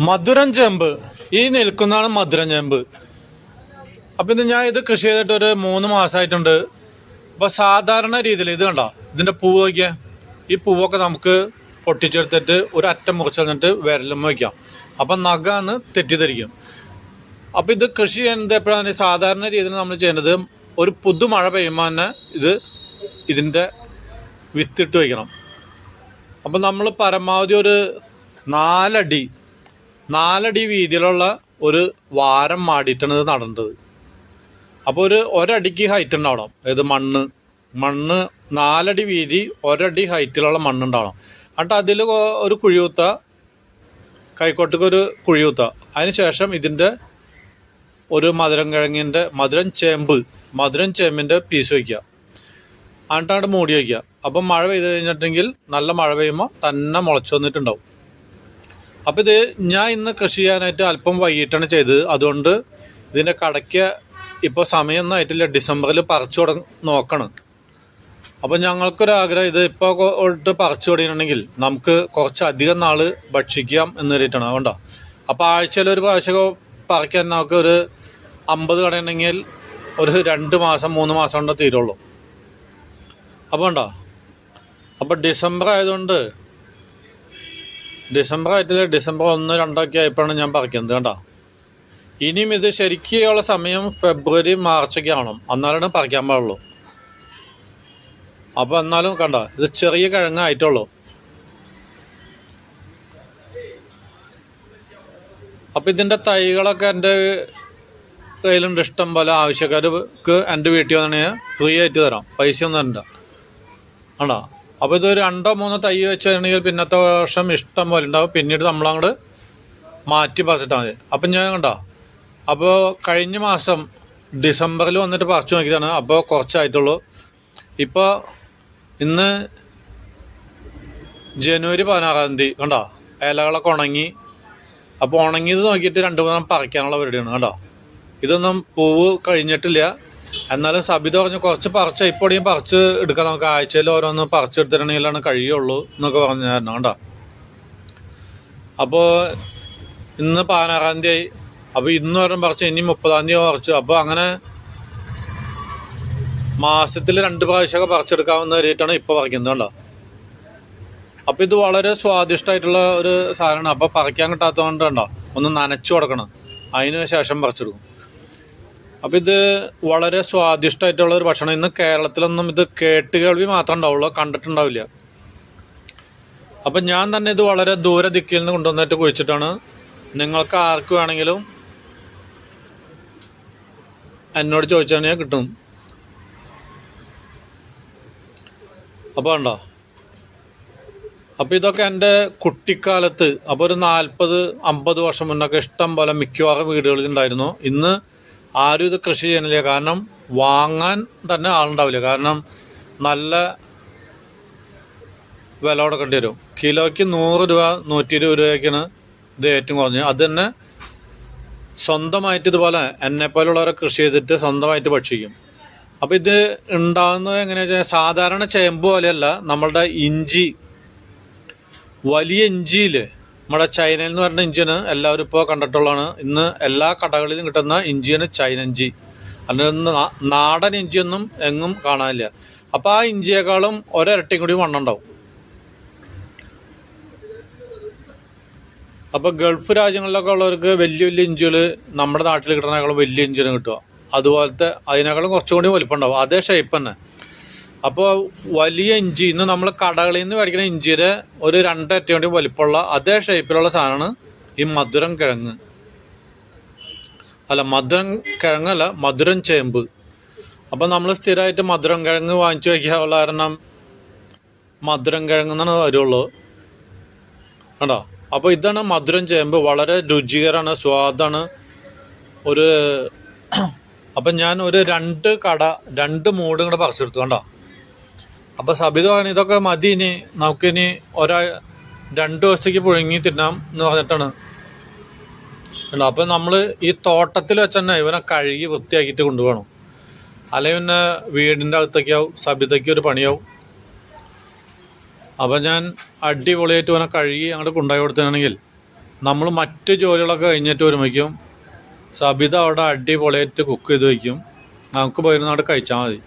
മധുരം ചേമ്പ്. ഈ നിൽക്കുന്നതാണ് മധുരം ചേമ്പ്. അപ്പം ഇത് ഞാൻ ഇത് കൃഷി ചെയ്തിട്ട് ഒരു മൂന്ന് മാസമായിട്ടുണ്ട് അപ്പോൾ സാധാരണ രീതിയിൽ ഇത് കണ്ടോ? ഇതിന്റെ പൂവ് വയ്ക്കുക ഈ പൂവൊക്കെ നമുക്ക് പൊട്ടിച്ചെടുത്തിട്ട് ഒരു അറ്റം മുറിച്ച് കളഞ്ഞിട്ട് വിരലും വയ്ക്കാം അപ്പം നഖാന്ന് തെറ്റിദ്ധരിക്കും. അപ്പോൾ ഇത് കൃഷി ചെയ്യുന്നത് എപ്പോഴാണ്? സാധാരണ രീതിയിൽ നമ്മൾ ചെയ്യേണ്ടത് ഒരു പുതുമഴ പെയ്യുമ്പോൾ തന്നെ ഇത് ഇതിന്റെ വിത്തിട്ട് വയ്ക്കണം അപ്പം നമ്മൾ പരമാവധി ഒരു നാലടി നാലടി വീതിയിലുള്ള ഒരു വാരം മാടിയിട്ടാണ് ഇത് നടേണ്ടത് അപ്പോൾ ഒരു ഒരടിക്ക് ഹൈറ്റ് ഉണ്ടാവണം. ഇത് മണ്ണ്. മണ്ണ് നാലടി വീതി ഒരടി ഹൈറ്റിലുള്ള മണ്ണ് ഉണ്ടാവണം. എന്നിട്ട് അതിൽ ഒരു കുഴിയൂത്ത കൈക്കോട്ടക്ക് ഒരു കുഴിയൂത്ത. കുത്ത അതിന് ശേഷം ഇതിന്റെ ഒരു മധുരം കിഴങ്ങിന്റെ മധുരം ചേമ്പ് മധുരം ചേമ്പിന്റെ പീസ് വയ്ക്കുക എന്നിട്ട് മൂടി വയ്ക്കുക അപ്പം മഴ പെയ്ത് കഴിഞ്ഞിട്ടുണ്ടെങ്കിൽ നല്ല മഴ പെയ്യുമ്പോൾ തന്നെ മുളച്ചു വന്നിട്ടുണ്ടാവും. അപ്പോൾ ഇത് ഞാൻ ഇന്ന് കൃഷി ചെയ്യാനായിട്ട് അല്പം വൈകിട്ടാണ് ചെയ്തത്. അതുകൊണ്ട് ഇതിന്റെ കടയ്ക്ക് ഇപ്പോൾ സമയമൊന്നും ആയിട്ടില്ല. ഡിസംബറിൽ പറിച്ചു തുടങ്ങ നോക്കണം. അപ്പോൾ ഞങ്ങൾക്കൊരാഗ്രഹം ഇത് ഇപ്പോൾ ഇട്ട് പറിച്ചു തുടങ്ങിയിട്ടുണ്ടെങ്കിൽ നമുക്ക് കുറച്ച് അധികം നാൾ ഭക്ഷിക്കാം എന്ന് കരുതിയിട്ടാണ്. അതുകൊണ്ടോ. അപ്പോൾ ആഴ്ചയിൽ ഒരു പ്രാവശ്യം പറിക്കാൻ നമുക്ക് ഒരു അമ്പത് കടയുണ്ടെങ്കിൽ ഒരു രണ്ട് മാസം മൂന്ന് മാസം കൊണ്ട് തീരുള്ളൂ. അപ്പോൾ ഉണ്ടോ അപ്പോൾ ഡിസംബർ ആയതുകൊണ്ട് ഡിസംബർ ആയിട്ടില്ല ഡിസംബർ ഒന്ന് രണ്ടൊക്കെ ആയപ്പോഴാണ് ഞാൻ പറിക്കുന്നത് കേട്ടോ ഇനിയും ഇത് ശരിക്കുള്ള സമയം ഫെബ്രുവരി മാർച്ചൊക്കെ ആവണം. എന്നാലാണ് പറിക്കാൻ പാടുള്ളൂ. അപ്പോൾ എന്നാലും കണ്ട ഇത് ചെറിയ കിഴങ്ങായിട്ടുള്ളൂ അപ്പോൾ ഇതിന്റെ തൈകളൊക്കെ എന്റെ കയ്യിലുണ്ട്. ഇഷ്ടം പോലെ ആവശ്യക്കാർക്ക് എന്റെ വീട്ടിൽ വന്നാണെങ്കിൽ ഫ്രീ ആയിട്ട് തരാം. പൈസ ഒന്നും തരണ്ട. ആണോ അപ്പോൾ ഇത് രണ്ടോ മൂന്നോ തൈ വെച്ചിട്ടുണ്ടെങ്കിൽ പിന്നത്തെ വർഷം ഇഷ്ടം പോലെ ഉണ്ടാവും. പിന്നീട് നമ്മളങ്ങോട്ട് മാറ്റി പറിച്ചിട്ടാൽ മതി. അപ്പം ഞാൻ കണ്ടോ? അപ്പോൾ കഴിഞ്ഞ മാസം ഡിസംബറിൽ വന്നിട്ട് പറിച്ചു നോക്കിയതാണ്. അപ്പോൾ കുറച്ചായിട്ടുള്ളൂ. ഇപ്പോൾ ഇന്ന് ജനുവരി പതിനാറാം തീയതി കണ്ടോ? ഇലകളൊക്കെ ഉണങ്ങി. അപ്പോൾ ഉണങ്ങിയത് നോക്കിയിട്ട് രണ്ട് മൂന്നെണ്ണം പറിക്കാനുള്ള പരിപാടിയാണ് കണ്ടോ? ഇതൊന്നും പൂവ് കഴിഞ്ഞിട്ടില്ല. എന്നാലും സബിത പറഞ്ഞു കുറച്ച് പറിച്ച് ഇപ്പോഴും പറിച്ച് എടുക്കാം നമുക്ക്. ആഴ്ചയിൽ ഓരോന്ന് പറിച്ചെടുത്തിട്ടുണ്ടെങ്കിലാണ് കഴിയുള്ളൂ എന്നൊക്കെ പറഞ്ഞായിരുന്നു കണ്ടോ അപ്പോൾ ഇന്ന് പതിനാറാം തീയതി ആയി അപ്പോൾ ഇന്ന് ഒരെണ്ണം പറിച്ച് ഇനി മുപ്പതാം തീയതി പറിച്ചു. അപ്പോൾ അങ്ങനെ മാസത്തിൽ രണ്ട് പ്രാവശ്യമൊക്കെ പറിച്ചെടുക്കാവുന്ന രീതിയിട്ടാണ് ഇപ്പോൾ പറിക്കുന്നത് കണ്ടോ? അപ്പോൾ ഇത് വളരെ സ്വാദിഷ്ടമായിട്ടുള്ള ഒരു സാധനമാണ്. അപ്പോൾ പറിക്കാൻ കിട്ടാത്തതുകൊണ്ട് കണ്ടോ ഒന്ന് നനച്ചു കൊടുക്കണം. അതിന് ശേഷം പറിച്ചെടുക്കും. അപ്പോൾ ഇത് വളരെ സ്വാദിഷ്ടമായിട്ടുള്ള ഒരു ഭക്ഷണം. ഇന്ന് കേരളത്തിലൊന്നും ഇത് കേട്ട് കേൾവി മാത്രമേ ഉണ്ടാവുള്ളൂ കണ്ടിട്ടുണ്ടാവില്ല. അപ്പം ഞാൻ തന്നെ ഇത് വളരെ ദൂരെ ദിക്കിൽ നിന്ന് കൊണ്ടുവന്നിട്ട് കുഴിച്ചിട്ടാണ്. നിങ്ങൾക്ക് ആർക്ക് വേണമെങ്കിലും എന്നോട് ചോദിച്ചാൽ ഞാൻ കിട്ടും. അപ്പോൾ ഉണ്ടോ അപ്പോൾ ഇതൊക്കെ എന്റെ കുട്ടിക്കാലത്ത് അപ്പോൾ ഒരു നാൽപ്പത് അമ്പത് വർഷം മുന്നൊക്കെ ഇഷ്ടം പോലെ മിക്കവാറും വീടുകളിൽ ഉണ്ടായിരുന്നു. ഇന്ന് ആരും ഇത് കൃഷി ചെയ്യുന്നില്ല. കാരണം വാങ്ങാൻ തന്നെ ആളുണ്ടാവില്ല. കാരണം നല്ല വില കൊടുക്കേണ്ടി വരും. കിലോയ്ക്ക് നൂറ് രൂപ നൂറ്റി ഇരുപത് രൂപയ്ക്കാണ് ഇത് ഏറ്റവും കുറഞ്ഞത് അത് തന്നെ സ്വന്തമായിട്ട് ഇതുപോലെ എന്നെ പോലുള്ളവരെ കൃഷി ചെയ്തിട്ട് സ്വന്തമായിട്ട് ഭക്ഷിക്കും. അപ്പോൾ ഇത് ഉണ്ടാകുന്നത് എങ്ങനെയാണെന്ന് വെച്ചാൽ സാധാരണ ചേമ്പ് പോലെയല്ല. നമ്മളുടെ ഇഞ്ചി വലിയ ഇഞ്ചിയിൽ നമ്മുടെ ചൈനയിൽ എന്ന് പറഞ്ഞ ഇഞ്ചിന് എല്ലാവരും ഇപ്പോൾ കണ്ടിട്ടുള്ളതാണ്. ഇന്ന് എല്ലാ കടകളിലും കിട്ടുന്ന ഇഞ്ചിയാണ് ചൈന ഇഞ്ചി. അതിന് നാടൻ ഇഞ്ചിയൊന്നും എങ്ങും കാണാനില്ല. അപ്പോൾ ആ ഇഞ്ചിയേക്കാളും ഒരരട്ടിയും കൂടി മണ്ണുണ്ടാവും അപ്പോൾ ഗൾഫ് രാജ്യങ്ങളിലൊക്കെ ഉള്ളവർക്ക് വലിയ വലിയ ഇഞ്ചികൾ നമ്മുടെ നാട്ടിൽ കിട്ടുന്നതിനേക്കാളും വലിയ ഇഞ്ചിന് കിട്ടുക. അതുപോലത്തെ അതിനേക്കാളും കുറച്ചും കൂടി വലിപ്പം ഉണ്ടാവും. അതേ ഷേപ്പ് തന്നെ. അപ്പോൾ വലിയ ഇഞ്ചി ഇന്ന് നമ്മൾ കടകളിൽ നിന്ന് മേടിക്കുന്ന ഇഞ്ചിയുടെ ഒരു രണ്ടറ്റ വേണ്ടി വലിപ്പമുള്ള അതേ ഷേപ്പിലുള്ള സാധനമാണ് ഈ മധുരം കിഴങ്ങ്. അല്ല മധുരം കിഴങ്ങല്ല മധുരം ചേമ്പ്. അപ്പം നമ്മൾ സ്ഥിരമായിട്ട് മധുരം കിഴങ്ങ് വാങ്ങിച്ചു വയ്ക്കാനുള്ള കാരണം മധുരം കിഴങ്ങ് എന്നാണ് വരുള്ളൂ. കേട്ടോ അപ്പോൾ ഇതാണ് മധുരം ചേമ്പ്. വളരെ രുചികരമാണ് സ്വാദാണ്. ഒരു അപ്പം ഞാൻ ഒരു രണ്ട് കട രണ്ട് മൂടും കൂടെ പറിച്ചെടുത്തു കണ്ടോ? അപ്പോൾ സബിത ഇതൊക്കെ മതി ഇനി. നമുക്കിനി ഒരാ രണ്ട് ദിവസത്തേക്ക് പുഴുങ്ങി തിന്നാം എന്ന് പറഞ്ഞിട്ടാണ്. ഉണ്ടോ അപ്പം നമ്മൾ ഈ തോട്ടത്തിൽ വെച്ച് തന്നെ ഇവനെ കഴുകി വൃത്തിയാക്കിയിട്ട് കൊണ്ടുപോകണം. അല്ലെങ്കിൽ പിന്നെ വീടിന്റെ അകത്തേക്കാവും സബിതയ്ക്ക് ഒരു പണിയാവും. അപ്പം ഞാൻ അടിപൊളിയായിട്ട് ഇവനെ കഴുകി അങ്ങോട്ട് കൊണ്ടുപോയി കൊടുത്തതാണെങ്കിൽ നമ്മൾ മറ്റ് ജോലികളൊക്കെ കഴിഞ്ഞിട്ട് ഒരുമിക്കും. സബിത അവിടെ അടിപൊളിയായിട്ട് കുക്ക് ചെയ്ത് വയ്ക്കും നമുക്ക് പോയിരുന്ന കഴിച്ചാൽ മതി.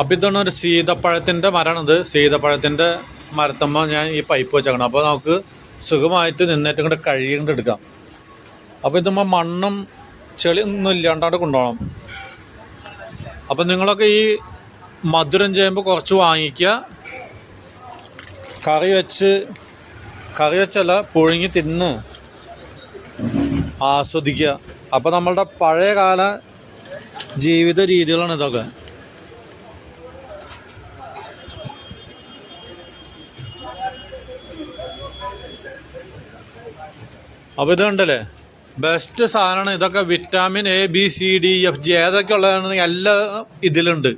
അപ്പം ഇതാണ് ഒരു സീതപ്പഴത്തിന്റെ മരമാണിത് സീതപ്പഴത്തിന്റെ മരത്തമ്മ ഞാൻ ഈ പൈപ്പ് വെച്ചേക്കണം. അപ്പോൾ നമുക്ക് സുഖമായിട്ട് നിന്നിട്ട് ഇങ്ങോട്ട് കഴുകിയിട്ട് എടുക്കാം. അപ്പോൾ ഇതുമ്പോൾ മണ്ണും ചെളി ഒന്നും ഇല്ലാണ്ടാണ്ട് കൊണ്ടുപോകണം അപ്പം നിങ്ങളൊക്കെ ഈ മധുരം ചെയ്യുമ്പോൾ കുറച്ച് വാങ്ങിക്കുക കറി വെച്ച് കറി വെച്ചല്ല പുഴുങ്ങി തിന്ന് ആസ്വദിക്കുക അപ്പോൾ നമ്മളുടെ പഴയകാല ജീവിത രീതികളാണ് ഇതൊക്കെ അപ്പോൾ ഇതുണ്ടല്ലേ ബെസ്റ്റ് സാധനമാണ് ഇതൊക്കെ vitamin A B C D F G ഏതൊക്കെ ഉള്ളതാണ് എല്ലാം ഇതിലുണ്ട്.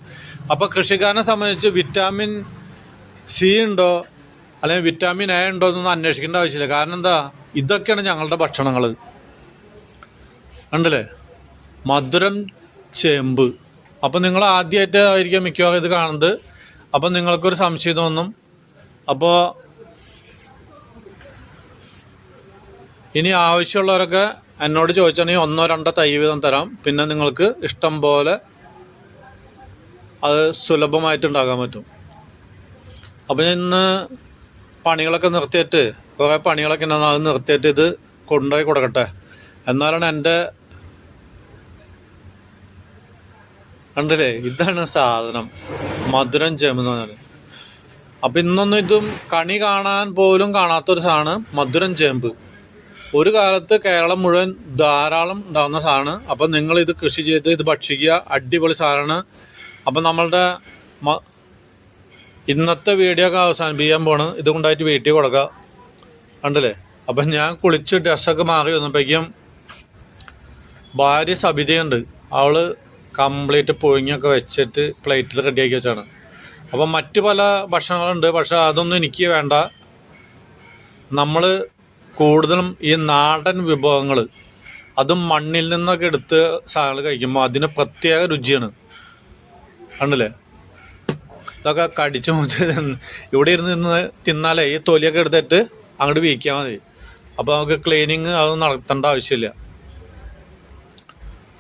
അപ്പോൾ കൃഷിക്കാരനെ സംബന്ധിച്ച് വിറ്റാമിൻ സി ഉണ്ടോ അല്ലെങ്കിൽ വിറ്റാമിൻ എ ഉണ്ടോ എന്നൊന്നും അന്വേഷിക്കേണ്ട ആവശ്യമില്ല. കാരണം എന്താ? ഇതൊക്കെയാണ് ഞങ്ങളുടെ ഭക്ഷണങ്ങൾ ഉണ്ടല്ലേ മധുരം ചേമ്പ്. അപ്പം നിങ്ങൾ ആദ്യമായിട്ട് ആയിരിക്കും മിക്കവാറും ഇത് കാണുന്നത്. അപ്പം നിങ്ങൾക്കൊരു സംശയം തോന്നും. അപ്പോൾ ഇനി ആവശ്യമുള്ളവരൊക്കെ എന്നോട് ചോദിച്ചാണെങ്കിൽ ഒന്നോ രണ്ടോ തൈ വീതം തരാം. പിന്നെ നിങ്ങൾക്ക് ഇഷ്ടം പോലെ അത് സുലഭമായിട്ട് ഉണ്ടാക്കാൻ പറ്റും. അപ്പം ഇന്ന് പണികളൊക്കെ നിർത്തിയിട്ട് കുറേ പണികളൊക്കെ ഞാൻ അത് നിർത്തിയിട്ട് ഇത് കൊണ്ടുപോയി കൊടുക്കട്ടെ. എന്നാലാണ് എന്റെ കണ്ടില്ലേ? ഇതാണ് സാധനം. മധുരം ചേമ്പെന്ന് പറഞ്ഞാൽ അപ്പം ഇന്നൊന്നും ഇതും കണി കാണാൻ പോലും കാണാത്തൊരു സാധനം മധുരം ചേമ്പ് ഒരു കാലത്ത് കേരളം മുഴുവൻ ധാരാളം ഉണ്ടാകുന്ന സാധനമാണ്. അപ്പം നിങ്ങൾ ഇത് കൃഷി ചെയ്ത് ഇത് ഭക്ഷിക്കുക. അടിപൊളി സാധനമാണ്. അപ്പം നമ്മളുടെ ഇന്നത്തെ വീഡിയോ ഒക്കെ അവസാനിപ്പിക്കാൻ പോണ്. ഇത് കൊണ്ടായിട്ട് വീട്ടിൽ കൊടുക്കുക കണ്ടില്ലേ? അപ്പം ഞാൻ കുളിച്ച് ഡ്രസ്സൊക്കെ മാറി വന്നപ്പോഴേക്കും ഭാര്യ സബിതയുണ്ട്. അവൾ കംപ്ലീറ്റ് പുഴുങ്ങിയൊക്കെ വെച്ചിട്ട് പ്ലേറ്റിൽ റെഡിയാക്കി വെച്ചാണ്. അപ്പം മറ്റ് പല ഭക്ഷണങ്ങളുണ്ട്. പക്ഷെ അതൊന്നും എനിക്ക് വേണ്ട. നമ്മൾ കൂടുതലും ഈ നാടൻ വിഭവങ്ങൾ അതും മണ്ണിൽ നിന്നൊക്കെ എടുത്ത് സാധനങ്ങൾ കഴിക്കുമ്പോൾ അതിന് പ്രത്യേക രുചിയാണ്. കണ്ടില്ലേ? ഇതൊക്കെ കടിച്ചു മുറിച്ച് ഇവിടെ ഇരുന്ന് നിന്ന് തിന്നാലേ ഈ തൊലിയൊക്കെ എടുത്തിട്ട് അങ്ങോട്ട് വീക്കിയാൽ മതി. അപ്പോൾ നമുക്ക് ക്ലീനിങ് അതൊന്നും നടത്തേണ്ട ആവശ്യമില്ല.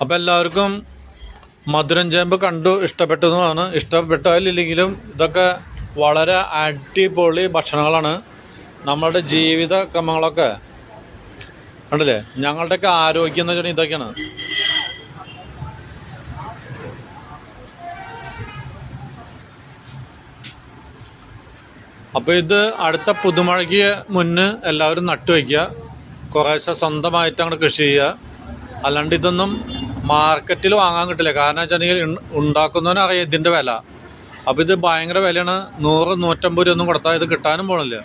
അപ്പോൾ എല്ലാവർക്കും മധുരം ചേമ്പ് കണ്ടു ഇഷ്ടപ്പെട്ടതുമാണ്. ഇഷ്ടപ്പെട്ടാലില്ലെങ്കിലും ഇതൊക്കെ വളരെ അടിപൊളി ഭക്ഷണങ്ങളാണ്. നമ്മളുടെ ജീവിത ക്രമങ്ങളൊക്കെ കണ്ടില്ലേ? ഞങ്ങളുടെയൊക്കെ ആരോഗ്യം എന്ന് വെച്ചാൽ ഇതൊക്കെയാണ്. അപ്പോൾ ഇത് അടുത്ത പുതുമഴയ്ക്ക് മുന്ന് എല്ലാവരും നട്ടുവയ്ക്കുക കുറേശ്ശെ സ്വന്തമായിട്ട് അങ്ങോട്ട് കൃഷി ചെയ്യുക. അല്ലാണ്ട് ഇതൊന്നും മാർക്കറ്റിൽ വാങ്ങാൻ കിട്ടില്ല. കാരണം വെച്ചിട്ടുണ്ടെങ്കിൽ ഉണ്ടാക്കുന്നവനറിയാം ഇതിന്റെ വില. അപ്പോൾ ഇത് ഭയങ്കര വിലയാണ്. നൂറ് നൂറ്റമ്പത് രൂപ ഒന്നും കൊടുത്താൽ ഇത് കിട്ടാനും പോണില്ല.